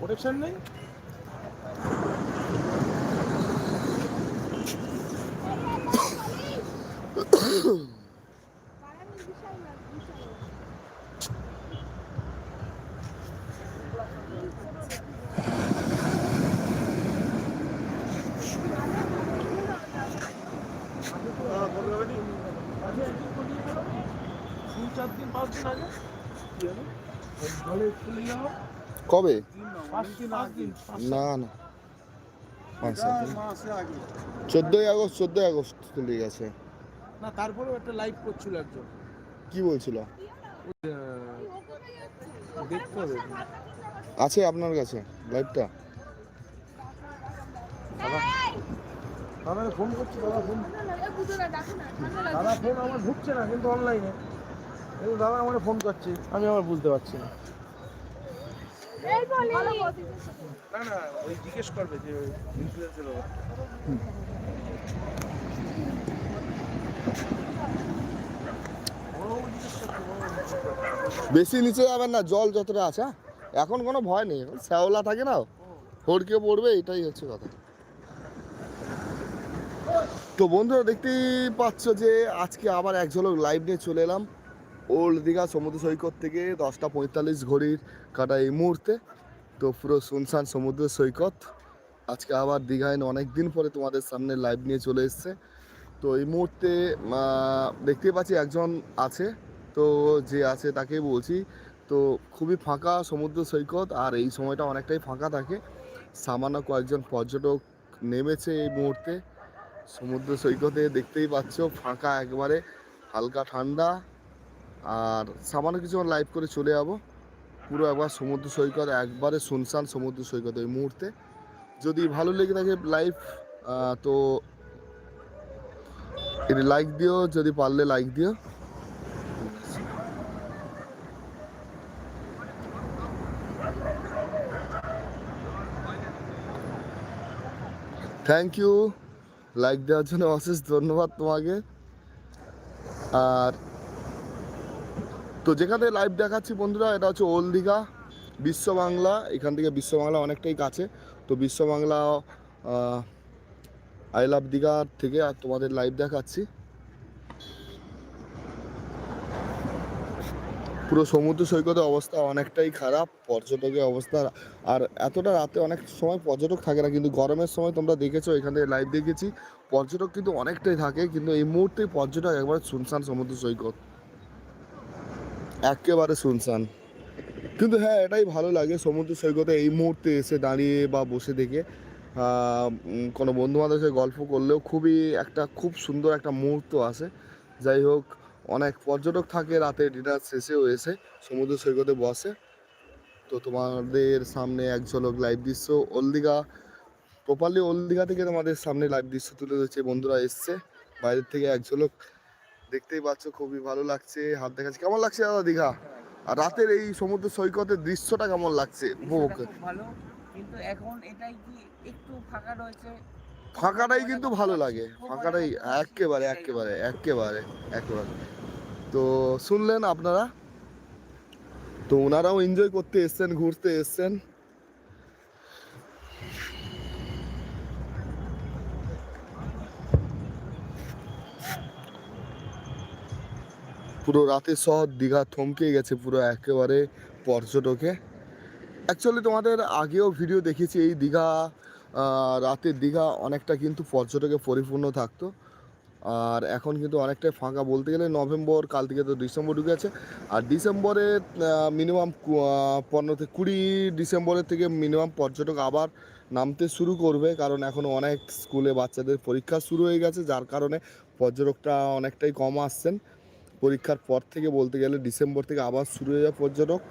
Correction name? Ahem. চার দিন পাঁচ দিন আগে। কবে? না না। চোদ্দোই আগস্ট চোদ্দোই আগস্ট চলে গেছে। না তারপরেও একটা লাইভ করছিল একজন। কি বলছিল? দেখতে হবে আছে আপনার কাছে লাইভটা দাদা ফোন করছি দাদা ফোন দাদা ফোন আমার ঢুকছে না কিন্তু অনলাইনে কিন্তু দাদা আমার ফোন করছে। আমি আবার বুঝতে পারছি না। না না ওই জিজ্ঞেস করবে যে ইনফ্লুয়েন্সের বেশি নিচে যাবেন না জল যতটা আছে হ্যাঁ? এখন কোনো ভয় নেই এখন শ্যাওলা থাকে না হড়কে পড়বে এটাই হচ্ছে কথা। তো বন্ধুরা দেখতেই পাচ্ছ যে আজকে আবার এক ঝলক লাইভ নিয়ে চলে এলাম। ওল্ড দীঘা সমুদ্র সৈকত থেকে দশটা পঁয়তাল্লিশ ঘড়ির কাটা এই মুহূর্তে। তো পুরো শুনশান সমুদ্র সৈকত। আজকে আবার দীঘায় অনেক দিন পরে তোমাদের সামনে লাইভ নিয়ে চলে এসছে। তো এই মুহূর্তে আহ, দেখতেই পাচ্ছি একজন আছে। তো যে আছে তাকে বলছি তো খুবই ফাঁকা সমুদ্র সৈকত আর এই সময়টা অনেকটাই ফাঁকা থাকে। সামান্য কয়েকজন পর্যটক নেমেছে এই মুহূর্তে। সমুদ্র সৈকতে দেখতেই পাচ্ছ ফাঁকা একবারে হালকা ঠান্ডা। আর সামান্য কিছু লাইভ করে চলে যাব। পুরো একবার সমুদ্র সৈকত, একবারে শুনশান সমুদ্র সৈকত ওই মুহূর্তে। যদি ভালো লেগে থাকে লাইভ তো এটি লাইক দিও, যদি পারলে লাইক দিও। থ্যাংক ইউ লাইক দেওয়ার জন্য অশেষ ধন্যবাদ তোমাকে। আর তো যেখানে লাইভ দেখাচ্ছি বন্ধুরা, এটা হচ্ছে ওল্ড দীঘা বিশ্ব বাংলা, এখান থেকে বিশ্ব বাংলা অনেকটাই কাছে। তো বিশ্ব বাংলা আই লাভ দীঘার থেকে আর তোমাদের লাইভ দেখাচ্ছি। পুরো সমুদ্র সৈকতের অবস্থা অনেকটাই খারাপ, পর্যটকের অবস্থা, আর এতটা রাতে অনেক সময় পর্যটক থাকে না, কিন্তু গরমের সময় তোমরা দেখেছ, এখানে লাইভ দেখেছি পর্যটক কিন্তু অনেকটাই থাকে, কিন্তু এই মুহূর্তে পর্যটক একবার শুনশান সমুদ্র সৈকত। একেবারে শুনশান। কিন্তু হ্যাঁ এটাই ভালো লাগে সমুদ্র সৈকতে এই মুহূর্তে এসে দাঁড়িয়ে বা বসে দেখে কোনো বন্ধু বান্ধবের সাথে গল্প করলেও খুবই একটা খুব সুন্দর একটা মুহূর্ত আসে। যাই হোক, অনেক পর্যটক থাকে, রাতে ডিনার শেষেও এসে সমুদ্র সৈকতে বসে। তো তোমাদের সামনে এক ঝলক লাইভ দৃশ্য ওলদিঘা প্রপারলি ওলদিঘা থেকে তোমাদের সামনে লাইভ দৃশ্য তুলে ধরছে। বন্ধুরা এসছে, বাইরের থেকে এক ঝলক দেখতেই পাচ্ছ খুবই ভালো লাগছে হাত দেখাচ্ছে। কেমন লাগছে দাদা দীঘা? আর রাতের এই সমুদ্র সৈকতের দৃশ্যটা কেমন লাগছে উপভোগ ভালো কিন্তু এখন এটাই কি একটু ফাঁকা রয়েছে? ফাঁকাটাই কিন্তু ভালো লাগে। ফাঁকাটাই একেবারে একেবারে একেবারে একেবারে। তো শুনলেন আপনারা? তো ওনারাও এনজয় করতে এসছেন ঘুরতে এসছেন। পুরো রাতের শহর দীঘা থমকে গেছে পুরো একেবারে পর্যটকে। অ্যাকচুয়ালি তোমাদের আগেও ভিডিও দেখেছি এই দীঘা রাতের দীঘা অনেকটা কিন্তু পর্যটকে পরিপূর্ণ থাকতো। আর এখন কিন্তু অনেকটাই ফাঁকা বলতে গেলে নভেম্বর, কাল থেকে তো ডিসেম্বর ঢুকে আছে আর ডিসেম্বরে মিনিমাম পনেরো থেকে কুড়ি ডিসেম্বরের থেকে মিনিমাম পর্যটক আবার নামতে শুরু করবে। কারণ এখন অনেক স্কুলে বাচ্চাদের পরীক্ষা শুরু হয়ে গেছে, যার কারণে পর্যটকটা অনেকটাই কম আসছেন। পরীক্ষার পর থেকে বলতে গেলে ডিসেম্বর থেকে আবার শুরু হয়ে যায় পর্যটক।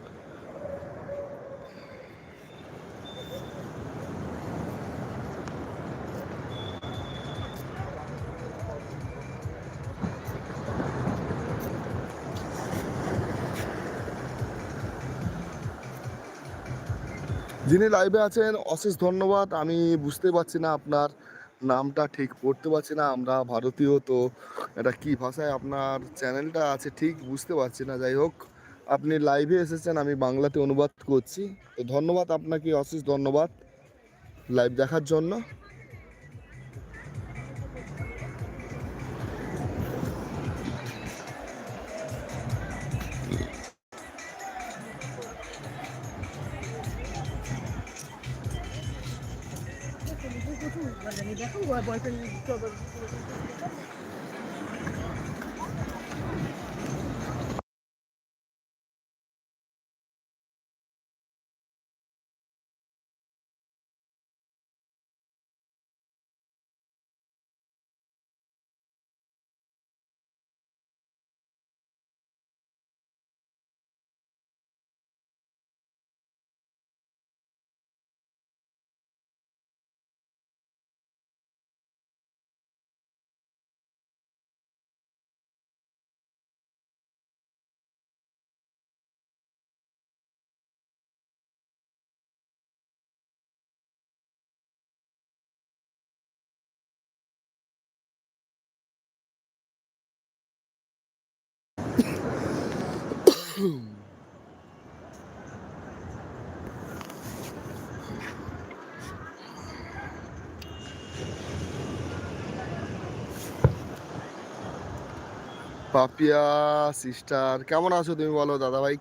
যিনি লাইভে আছেন, অশেষ ধন্যবাদ। আমি বুঝতে পারছি না আপনার নামটা ঠিক পড়তে পারছি না, আমরা ভারতীয়, তো এটা কি ভাষায় আপনার চ্যানেলটা আছে ঠিক বুঝতে পারছি না। যাই হোক, আপনি লাইভে এসেছেন, আমি বাংলাতে অনুবাদ করছি। তো ধন্যবাদ আপনাকে, অশেষ ধন্যবাদ। লাইভ দেখার জন্য। দেখো বয়ফ্রেন্ড Papia sister কেমন আছো তুমি বলো? দাদা ভাই